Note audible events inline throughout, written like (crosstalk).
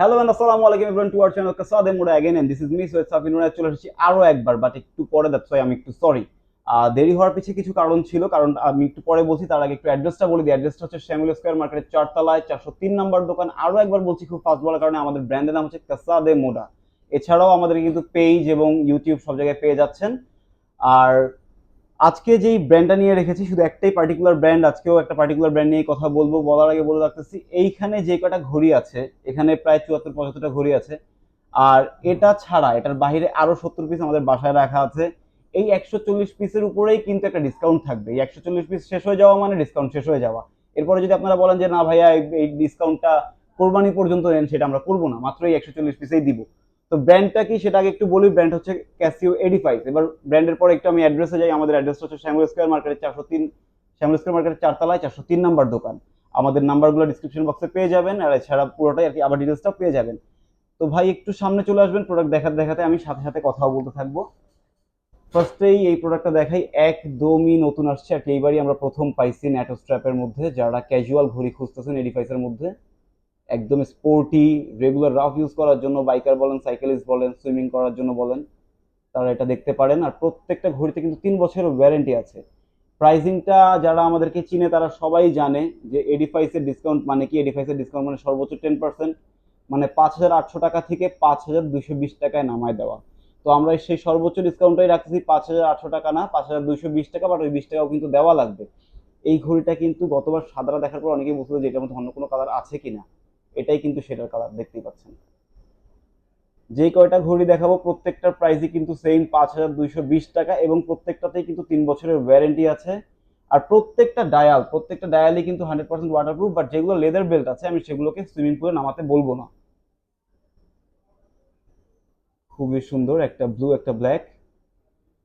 Hello and আসসালামু আলাইকুম everyone to our channel কাসাদে মোড়া again and this is me Syed Safin Nura চলে এসেছি আরো একবার বাট একটু পরে দ্যাটস ওয়াই আমি একটু সরি দেরি হওয়ার পিছিয়ে কিছু কারণ ছিল কারণ আমি একটু পরে বলছি তার আগে একটু অ্যাড্রেসটা বলে দিই অ্যাড্রেসটা হচ্ছে শ্যামিল স্কোয়ার মার্কেটের চারতলায় চারশো তিন নম্বর দোকান আরো একবার বলছি খুব ফাস্ট বলার কারণে আমাদের ব্র্যান্ডের নাম হচ্ছে কাসাদে মোডা এছাড়াও আমাদের কিন্তু পেজ এবং ইউটিউব সব জায়গায় পেয়ে যাচ্ছেন আর আজকে যেই ব্র্যান্ডটা নিয়ে রেখেছি, শুধু একটাই পার্টিকুলার ব্র্যান্ড আজকেও একটা পার্টিকুলার ব্র্যান্ড নিয়ে কথা বলব, বলার আগে বলে রাখতেছি, এইখানে যে কটা ঘড়ি আছে, এখানে প্রায় চুয়াত্তর, পঁচাত্তরটা ঘড়ি আছে। আর এটা ছাড়া, এটার বাইরে আরও সত্তর পিস আমাদের বাসায় রাখা আছে। এই একশো চল্লিশ পিসের উপরেই কিন্তু একটা ডিসকাউন্ট থাকবে। এই একশো চল্লিশ পিস শেষ হয়ে যাওয়া মানে ডিসকাউন্ট শেষ হয়ে যাওয়া। এরপরে যদি আপনারা বলেন যে, না ভাইয়া, এই ডিসকাউন্টটা কোরবানি পর্যন্ত নেন, সেটা আমরা করব না। মাত্র এই একশো চল্লিশ পিসেই দিব। তো ব্র্যান্ডটা কি সেটা আগে একটু বলি ব্র্যান্ড হচ্ছে ক্যাসিও এডি ফাইভ এবার ব্র্যান্ডের পরে একটু আমি অ্যাড্রেসে যাই, আমাদের অ্যাড্রেসটা হচ্ছে শ্যামল স্কোয়ার মার্কেটের চারশো তিন, শ্যামল স্কোয়ার মার্কেটের চারতলায় চারশো তিন নাম্বার দোকান। আমাদের নাম্বারগুলো ডিসক্রিপশন বক্সে পেয়ে যাবেন, আর এছাড়া পুরোটাই আর কি আবার ডিটেলসটাও পেয়ে যাবেন। তো ভাই, একটু সামনে চলে আসবেন প্রোডাক্ট দেখাতে দেখাতে আমি সাথে সাথে কথাও বলতে থাকব। ফার্স্টেই এই প্রোডাক্টটা দেখাই, একদমই নতুন আসছে। আর এইবারই আমরা প্রথম পাইছি ন্যাটো স্ট্র্যাপের মধ্যে, যারা ক্যাজুয়াল ঘড়ি খুঁজতেছেন এডিফাইসের মধ্যে। একদম স্পোর্টি রেগুলার রাফ ইউজ করার জন্য বাইকার বলেন সাইকেলিস্ট বলেন সুইমিং করার জন্য বলেন, তারা এটা দেখতে পারেন। আর প্রত্যেকটা ঘড়িতে কিন্তু তিন বছরের ওয়ারেন্টি আছে। প্রাইসিংটা যারা আমাদেরকে চিনে, তারা সবাই জানে যে এডিফাইসের ডিসকাউন্ট মানে কি? এডিফাইসের ডিসকাউন্ট মানে সর্বোচ্চ টেন পার্সেন্ট মানে পাঁচ হাজার আটশো টাকা থেকে পাঁচ হাজার দুশো বিশ টাকায় নামায় দেওয়া। তো আমরা সেই সর্বোচ্চ ডিসকাউন্টটাই রাখতেছি, পাঁচ হাজার আটশো টাকা না, পাঁচ হাজার দুশো বিশ টাকা বাট ওই বিশ টাকাও কিন্তু দেওয়া লাগবে। এই ঘড়িটা কিন্তু গতবার সাদাটা দেখার পর অনেকেই বুঝতে যে এটার মধ্যে অন্য কোনো কালার আছে কিনা। এটাই কিন্তু সেটার কালার দেখতেই পাচ্ছেন। যে কয়টা ঘড়ি দেখাবো, প্রত্যেকটার প্রাইসই কিন্তু সেম পাঁচ হাজার দুইশো বিশ টাকা এবং প্রত্যেকটাতেই কিন্তু তিন বছরের ওয়ারেন্টি আছে। আর প্রত্যেকটা ডায়াল প্রত্যেকটা ডায়ালই কিন্তু হান্ড্রেড পার্সেন্ট ওয়াটারপ্রুফ বাট যেগুলো লেদার বেল্ট আছে, আমি সেগুলোকে সুইমিং পুলে নামাতে বলব না। খুবই সুন্দর, একটা ব্লু একটা ব্ল্যাক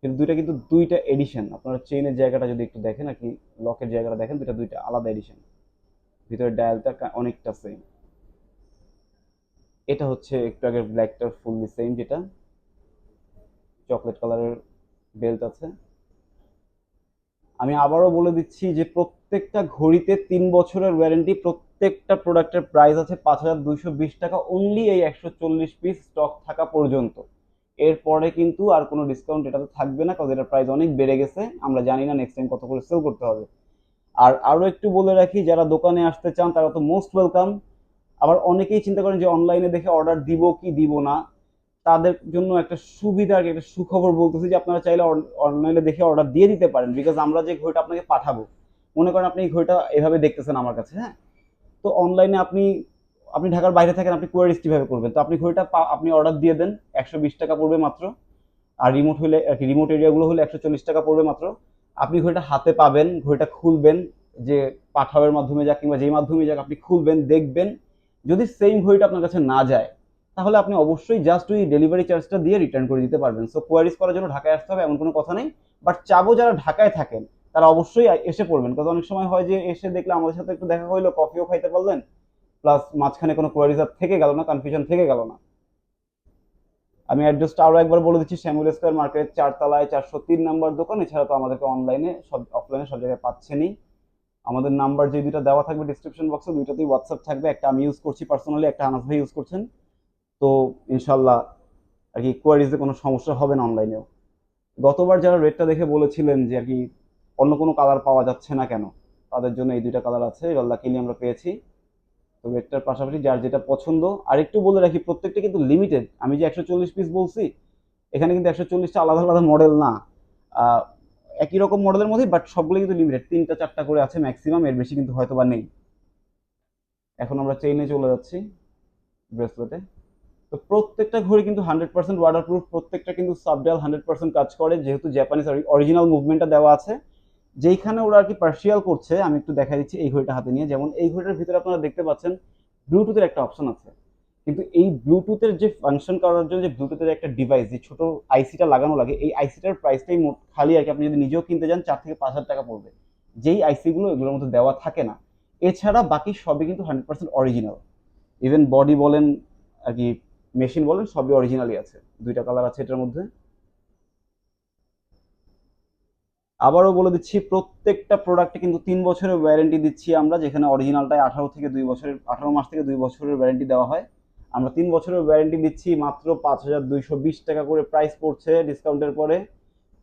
কিন্তু দুইটা কিন্তু দুইটা এডিশন আপনারা চেইনের জায়গাটা যদি একটু দেখেন, আর কি লকের জায়গাটা দেখেন, দুইটা দুইটা আলাদা এডিশন ভিতরে ডায়ালটা অনেকটা সেম এটা হচ্ছে একটু আগের ব্ল্যাকটার ফুললি সেম যেটা। চকলেট কালারের বেল্ট আছে। আমি আবারও বলে দিচ্ছি যে প্রত্যেকটা ঘড়িতে তিন বছরের ওয়ারেন্টি প্রত্যেকটা প্রোডাক্টের প্রাইস আছে পাঁচ হাজার দুইশো বিশ টাকা অনলি এই একশো চল্লিশ পিস স্টক থাকা পর্যন্ত। এরপরে কিন্তু আর কোনো ডিসকাউন্ট এটাতে থাকবে না, কারণ এটার প্রাইস অনেক বেড়ে গেছে। আমরা জানি না নেক্সট টাইম কত করে সেল করতে হবে। আর আরও একটু বলে রাখি, যারা দোকানে আসতে চান, তারা তো মোস্ট ওয়েলকাম আবার অনেকেই চিন্তা করেন যে অনলাইনে দেখে অর্ডার দিব কি দিব না। তাদের জন্য একটা সুবিধা আর কি, একটা সুখবর বলতেছি যে আপনারা চাইলে অনলাইনে দেখে অর্ডার দিয়ে দিতে পারেন। বিকজ আমরা যে ঘড়িটা আপনাকে পাঠাবো মনে করেন আপনি এই ঘড়িটা এভাবে দেখতেছেন আমার কাছে হ্যাঁ? তো অনলাইনে আপনি আপনি ঢাকার বাইরে থাকেন আপনি কোয়ারিজ কীভাবে করবেন? তো আপনি ঘড়িটা আপনি অর্ডার দিয়ে দেন একশো বিশ টাকা পড়বে মাত্র। আর রিমোট হলে আর কি রিমোট এরিয়াগুলো হলে একশো চল্লিশ টাকা পড়বে মাত্র। আপনি ঘড়িটা হাতে পাবেন ঘড়িটা খুলবেন যে পাঠাওয়ের মাধ্যমে যাক কিংবা যেই মাধ্যমে যাক আপনি খুলবেন দেখবেন। যদি সেম ঘড়িটা আপনার কাছে না যায়, তাহলে আপনি অবশ্যই জাস্ট ওই ডেলিভারি চার্জটা দিয়ে রিটার্ন করে দিতে পারবেন। সো কোয়ারিজ করার জন্য ঢাকায় আসতে হবে, এমন কোনো কথা নেই। বাট চাবো যারা ঢাকায় থাকেন, তারা অবশ্যই এসে পড়বেন। কারণ অনেক সময় হয় যে, এসে দেখলে আমাদের সাথে একটু দেখা হইল কফিও খাইতে পারলেন প্লাস মাঝখানে কোনো কোয়ারিজ আর থেকে গেল না কনফিউশন থেকে গেল না। আমি অ্যাড্রেসটা আরও একবার বলে দিচ্ছি, শ্যামুল স্কোয়ার মার্কেট চারতলায় চারশো তিন নাম্বার দোকান। এছাড়া তো আমাদেরকে অনলাইনে সব অফলাইনে সব জায়গায় পাচ্ছেনই। আমাদের নাম্বার যে দুইটা দেওয়া থাকবে ডিসক্রিপশন বক্সে দুইটাতেই হোয়াটসঅ্যাপ থাকবে। একটা আমি ইউজ করছি পার্সোনালি একটা আনাস ভাই ইউজ করছেন। তো ইনশাল্লাহ আর কি কোয়ারিজে কোনো সমস্যা হবে না অনলাইনেও গতবার যারা রেটটা দেখে বলেছিলেন যে আর কি অন্য কোনো কালার পাওয়া যাচ্ছে না কেন, তাদের জন্য এই দুইটা কালার আছে লাকিলি আমরা পেয়েছি। তো রেটটার পাশাপাশি যার যেটা পছন্দ, আর একটু বলে রাখি, প্রত্যেকটা কিন্তু লিমিটেড আমি যে একশো চল্লিশ পিস বলছি, এখানে কিন্তু একশো চল্লিশটা আলাদা আলাদা মডেল না। একই রকম মডেলের মধ্যে বাট সবগুলো কিন্তু লিমিটেড তিনটা, চারটা করে আছে ম্যাক্সিমাম এর বেশি কিন্তু হয়তো বা নেই। এখন আমরা চেইনে চলে যাচ্ছি ব্রেসলেটে তো প্রত্যেকটা ঘড়ি কিন্তু হান্ড্রেড পার্সেন্ট ওয়াটারপ্রুফ প্রত্যেকটা কিন্তু সাবডাল হান্ড্রেড পার্সেন্ট কাজ করে, যেহেতু জাপানিজ অরিজিনাল মুভমেন্টটা দেওয়া আছে। যেইখানে ওরা আর কি পার্সিয়াল করছে, আমি একটু দেখা দিচ্ছি এই ঘড়িটা হাতে নিয়ে। যেমন এই ঘড়িটার ভিতরে আপনারা দেখতে পাচ্ছেন ব্লুটুথের একটা অপশন আছে। কিন্তু এই ব্লুটুথের যে ফাংশন করার জন্য যে ব্লুটুথের একটা ডিভাইস যে ছোট আইসিটা লাগানো লাগে, এই আইসিটার প্রাইসটাই খালি আর কি আপনি যদি নিজেও কিনতে যান, চার থেকে পাঁচ হাজার টাকা পড়বে। যেই আইসিগুলো এগুলোর মধ্যে দেওয়া থাকে না। এছাড়া বাকি সবই কিন্তু hundred percent original even body বলেন, আর কি মেশিন বলেন, সবই অরিজিনালই আছে। দুইটা কালার আছে এটার মধ্যে। আবারও বলে দিচ্ছি, প্রত্যেকটা প্রোডাক্টে কিন্তু তিন বছরের ওয়ারেন্টি দিচ্ছি আমরা, যেখানে অরিজিনালটায় আঠারো থেকে দুই বছরের, আঠারো মাস থেকে দুই বছরের ওয়ারেন্টি দেওয়া হয়। আমরা তিন বছরের ওয়ারেন্টি দিচ্ছি, মাত্র পাঁচ হাজার দুইশো বিশ টাকা করে প্রাইস পড়ছে ডিসকাউন্টের পরে।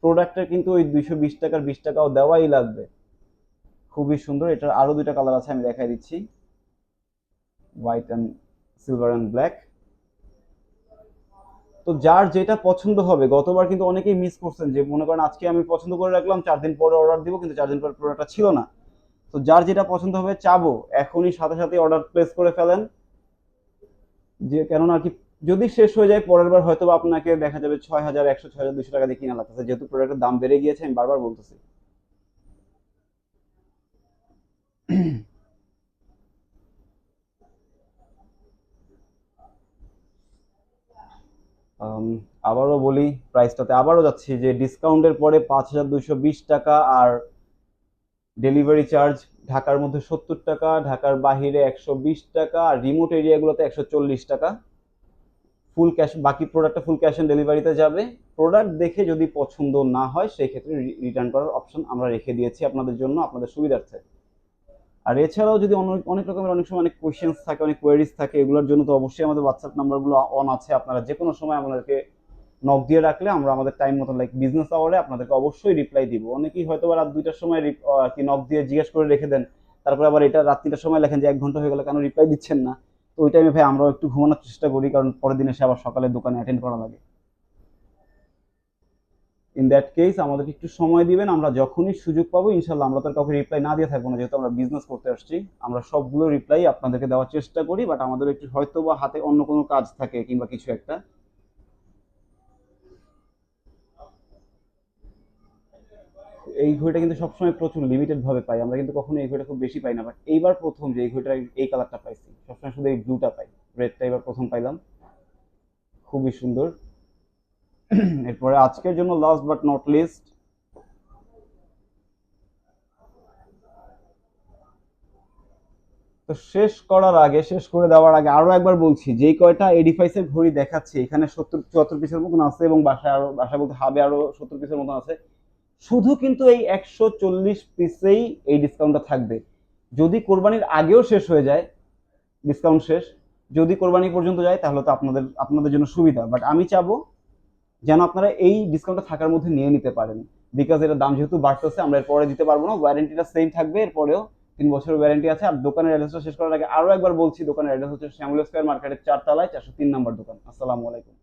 প্রোডাক্টের কিন্তু ওই দুইশো বিশ টাকার বিশ টাকাও দেওয়াই লাগবে। খুবই সুন্দর, এটার আরও দুইটা কালার আছে, আমি দেখাই দিচ্ছি। White and silver and black তো যার যেটা পছন্দ হবে, গতবার কিন্তু অনেকেই মিস করছেন যে, মনে করেন আজকে আমি পছন্দ করে রাখলাম, চার দিন পরে অর্ডার দিব, কিন্তু চার দিন পরে প্রোডাক্টটা ছিল না। তো যার যেটা পছন্দ হবে, চাবো। এখনই সাথে সাথে অর্ডার প্লেস করে ফেলেন। যে কেননা কি, যদি শেষ হয়ে যায়, পরের বার হয়তো আপনাকে দেখা যাবে ছয় হাজার, একশো, ছয় হাজার, দুশো টাকা দিয়ে কিনা লাগতেছে। যেহেতু প্রোডাক্টের দাম বেড়ে গিয়েছে, আমি বারবার বলতেছি। আবারও বলি প্রাইসটাতে আবারও যাচ্ছি যে ডিসকাউন্টের পরে পাঁচ হাজার দুশো বিশ টাকা আর ডেলিভারি চার্জ ঢাকার মধ্যে সত্তর টাকা, ঢাকার বাহিরে একশো বিশ টাকা, আর রিমোট এরিয়াগুলোতে একশো চল্লিশ টাকা। ফুল ক্যাশ বাকি প্রোডাক্টটা ফুল ক্যাশ অন ডেলিভারিতে যাবে। প্রোডাক্ট দেখে যদি পছন্দ না হয় সেই ক্ষেত্রে রিটার্ন করার অপশন আমরা রেখে দিয়েছি আপনাদের জন্য, আপনাদের সুবিধার্থে। আর এছাড়াও যদি অনেক অনেক রকমের, অনেক সময় অনেক কোয়েশ্চেন্স থাকে, অনেক কোয়েরিজ থাকে, এগুলোর জন্য তো অবশ্যই আমাদের হোয়াটসঅ্যাপ নাম্বারগুলো অন আছে। আপনারা যে কোনো সময় আমাদেরকে নক দিয়ে রাখলে আমরা আমাদের টাইম মতো লাইক বিজনেস আওয়ারে আপনাদেরকে অবশ্যই রিপ্লাই দিব। অনেকেই হয়তো রাত দুইটার সময় কি নক দিয়ে জিজ্ঞেস করে রেখে দেন। তারপরে আবার এটা রাত তিনটার সময় লেখেন যে এক ঘণ্টা হয়ে গেল, কেন রিপ্লাই দিচ্ছেন না? তো ওই টাইমে ভাই আমরাও একটু ঘুমানোর চেষ্টা করি, কারণ পরের দিন এসে আবার সকালে দোকানে অ্যাটেন্ড করা লাগে। ইন দ্যাট কেস আমাদেরকে একটু সময় দিবেন, আমরা যখনই সুযোগ পাবো ইনশাল্লাহ আমরা তো কাউকে রিপ্লাই না দিয়ে থাকব না, যেহেতু আমরা বিজনেস করতে আসছি। আমরা সবগুলো রিপ্লাই আপনাদেরকে দেওয়ার চেষ্টা করি বাট আমাদের একটু হয়তো বা হাতে অন্য কোনো কাজ থাকে কিংবা কিছু একটা। এই ঘড়িটা কিন্তু সবসময় প্রচুর লিমিটেড ভাবে পাই। আমরা কিন্তু কখনো এই ঘড়িটা খুব বেশি পাই না বাট এইবার প্রথম যে এই ঘড়িটা এই কালারটা পাইছি, সবসময় শুধু এই ব্লুটা পাই। রেডটা এবার প্রথম পাইলাম। খুবই সুন্দর। (clears throat) এরপরে আজকের জন্য লাস্ট বাট নট লিস্ট তো শেষ করার আগে, শেষ করে দেওয়ার আগে আরও একবার বলছি, যেই কয়টা এডিফাইসের ঘড়ি দেখাচ্ছি, এখানে সত্তর, চুয়াত্তর পিসের মতন আছে এবং বাসায় আরও বাসা বলতে হাবে আরও সত্তর পিসের মতন আছে। শুধু কিন্তু এই একশো চল্লিশ পিসেই এই ডিসকাউন্টটা থাকবে। যদি কোরবানির আগেও শেষ হয়ে যায় ডিসকাউন্ট শেষ, যদি কোরবানি পর্যন্ত যায়, তাহলে তো আপনাদের আপনাদের জন্য সুবিধা। বাট আমি চাবো যেন আপনারা এই ডিসকাউন্টটা থাকার মধ্যে নিয়ে নিতে পারেন। বিকজ এটার দাম যেহেতু বাড়তেছে, আমরা এরপরে দিতে পারব না। ওয়ারেন্টিটা সেম থাকবে, এরপরেও তিন বছরের ওয়ারেন্টি আছে। আর দোকানের অ্যাড্রেসটা শেষ করার আগে আরও একবার বলছি, দোকানের অ্যাড্রেস হচ্ছে শ্যামল স্কোয়ার মার্কেটের চারতলায়, চারশো তিন নম্বর দোকান। আসসালামু আলাইকুম।